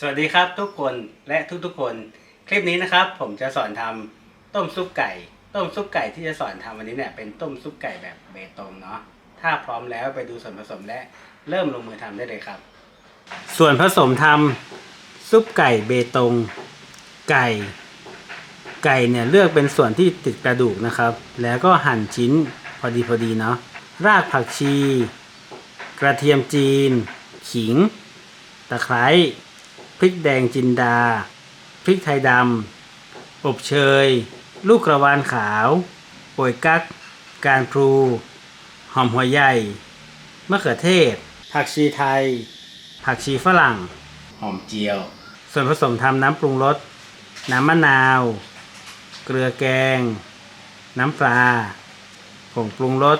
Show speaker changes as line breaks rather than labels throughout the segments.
สวัสดีครับทุกคนและทุกๆคน คลิปนี้นะครับ ผมจะสอนทำต้มซุปไก่ ต้มซุปไก่ที่จะสอนทำวันนี้เนี่ยเป็นต้มซุปไก่แบบเบตงเนาะถ้าพร้อมแล้วไปดูส่วนผสมและเริ่มลงมือทำได้เลยครับ ส่วนผสมทำซุปไก่เบตง ไก่ ไก่เนี่ยเลือกเป็นส่วนที่ติดกระดูกนะครับ แล้วก็หั่นชิ้นพอดีพอดีเนาะรากผักชี กระเทียมจีน ขิง ตะไคร้ พริกแดงจินดา พริกไทยดำ อบเชย ลูกกระวานขาวโป่ยกั๊กการพลู หอมหัวใหญ่ มะเขือเทศ ผักชีไทย ผักชีฝรั่ง หอมเจียว ส่วนผสมทำน้ำปรุงรส น้ำมะนาว เกลือแกง น้ำปลา ผงปรุงรส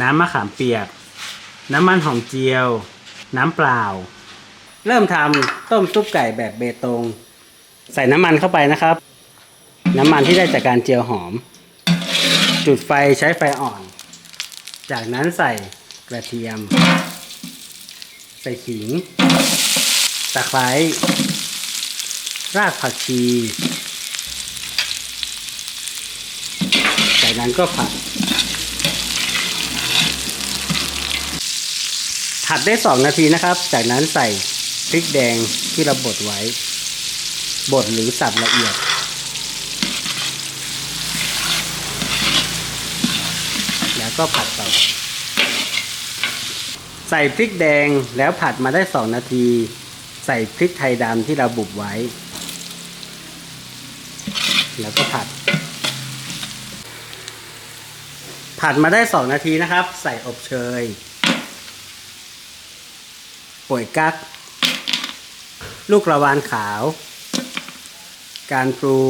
น้ำมะขามเปียก น้ำมันหอมเจียว น้ำเปล่า เริ่มทำต้มซุปไก่แบบเบตง ใส่น้ำมันเข้าไปนะครับ น้ำมันที่ได้จากการเจียวหอม จุดไฟใช้ไฟอ่อน จากนั้นใส่กระเทียม ใส่ขิง ตะไคร้รากผักชี จากนั้นก็ผัด ผัดได้ 2 นาทีนะครับ จากนั้นใส่ พริกแดงที่เราบดไว้ บดหรือสับละเอียด แล้วก็ผัดต่อ ใส่พริกแดงแล้วผัดมาได้ 2 นาที ใส่พริกไทยดำที่เราบุบไว้ แล้วก็ผัด ผัดมาได้ 2 นาทีนะครับ ใส่อบเชยป่วยกั๊ก ลูกระวานขาว การปรู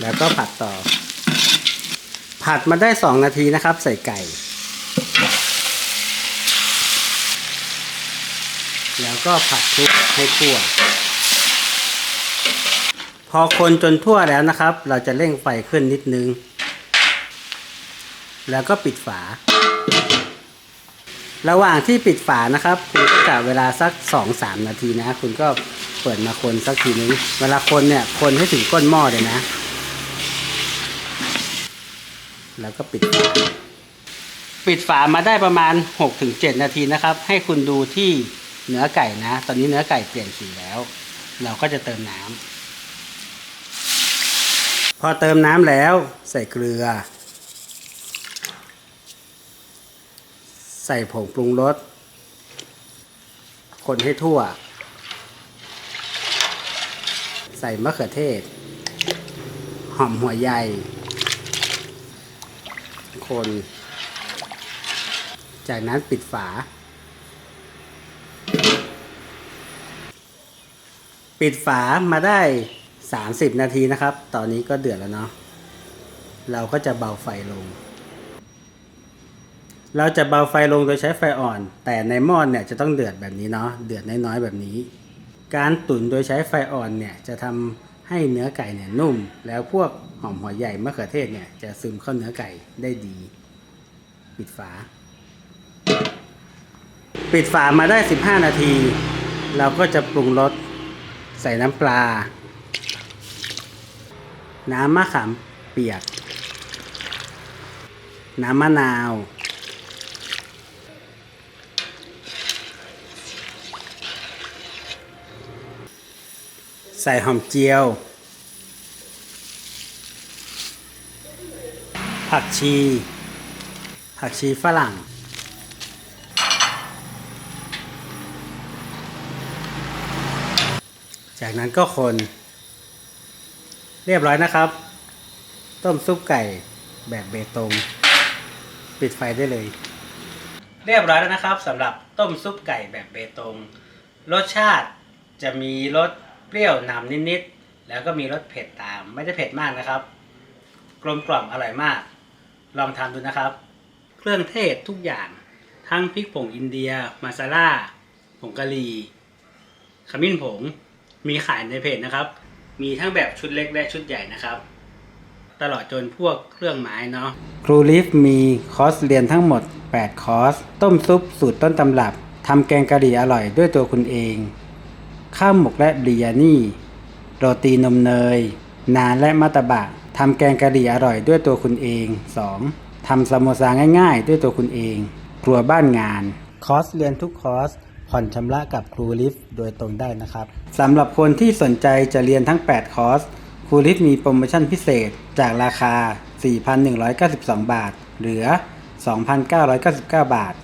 แล้วก็ผัดต่อ ผัดมาได้ 2 นาทีนะครับ ใส่ไก่ แล้วก็ผัดคลุกให้ทั่ว พอคนจนทั่วแล้วนะครับ เราจะเร่งไฟขึ้นนิดนึง แล้วก็ปิดฝา ระหว่างที่ปิดฝานะครับ คุณก็กะเวลาสักสองสามนาทีนะ คุณก็เปิดมาคนสักทีนึง เวลาคนเนี่ยคนให้ถึงก้นหม้อเลยนะ แล้วก็ปิดฝาปิดฝามาได้ประมาณหกถึงเจ็ดนาทีนะครับ ให้คุณดูที่เนื้อไก่นะ ตอนนี้เนื้อไก่เปลี่ยนสีแล้ว เราก็จะเติมน้ำพอเติมน้ำแล้วใส่เกลือ ใส่ผงปรุงรส คนให้ทั่ว ใส่มะเขือเทศ หอมหัวใหญ่ คน จากนั้นปิดฝา ปิดฝามาได้ 30 นาทีนะครับ ตอนนี้ก็เดือดแล้วเนาะ เราก็จะเบาไฟลง เราจะเบาไฟลงโดยใช้ไฟอ่อน แต่ในหม้อเนี่ยจะต้องเดือดแบบนี้เนาะเดือดน้อยๆแบบนี้ การตุ๋นโดยใช้ไฟอ่อนเนี่ยจะทำให้เนื้อไก่เนี่ยนุ่ม แล้วพวกหอมหัวใหญ่มะเขือเทศเนี่ยจะซึมเข้าเนื้อไก่ได้ดี ปิดฝา ปิดฝามาได้ 15 นาที เราก็จะปรุงรสใส่น้ำปลา น้ำมะขามเปียก น้ำมะนาว ใส่หอมเจียว ผักชี ผักชีฝรั่ง จากนั้นก็คน เรียบร้อยนะครับ ต้มซุปไก่แบบเบตง ปิดไฟได้เลย เรียบร้อยแล้วนะครับสำหรับต้มซุปไก่แบบเบตง รสชาติจะมีรส เปรี้ยวนำนิดๆ แล้วก็มีรสเผ็ดตาม ไม่ได้เผ็ดมากนะครับ กลมกล่อมอร่อยมาก ลองทำดูนะครับ เครื่องเทศทุกอย่าง ทั้งพริกผงอินเดีย มาซาล่า ผงกะหรี่ขมิ้นผง มีขายในเพจนะครับ มีทั้งแบบชุดเล็กและชุดใหญ่นะครับ ตลอดจนพวกเครื่องไม้เนาะ ครูลิฟมีคอร์สเรียนทั้งหมด 8 คอร์ส ต้มซุปสูตรต้นตำรับทำแกงกะหรี่อร่อยด้วยตัวคุณเอง ข้าวหมกและบิริยานี่ โรตีนมเนย นานและมัตตบะทำแกงกะหรี่อร่อยด้วยตัวคุณเอง 2. ทำสโมซาง่ายๆ ด้วยตัวคุณเอง ครัวบ้านงาน คอร์สเรียนทุกคอร์ส ผ่อนชำระกับครูลิฟโดยตรงได้นะครับสำหรับคนที่สนใจจะเรียนทั้ง 8 คอร์ส ครูลิฟมีโปรโมชั่นพิเศษจากราคา 4,192 บาท เหลือ 2,999 บาท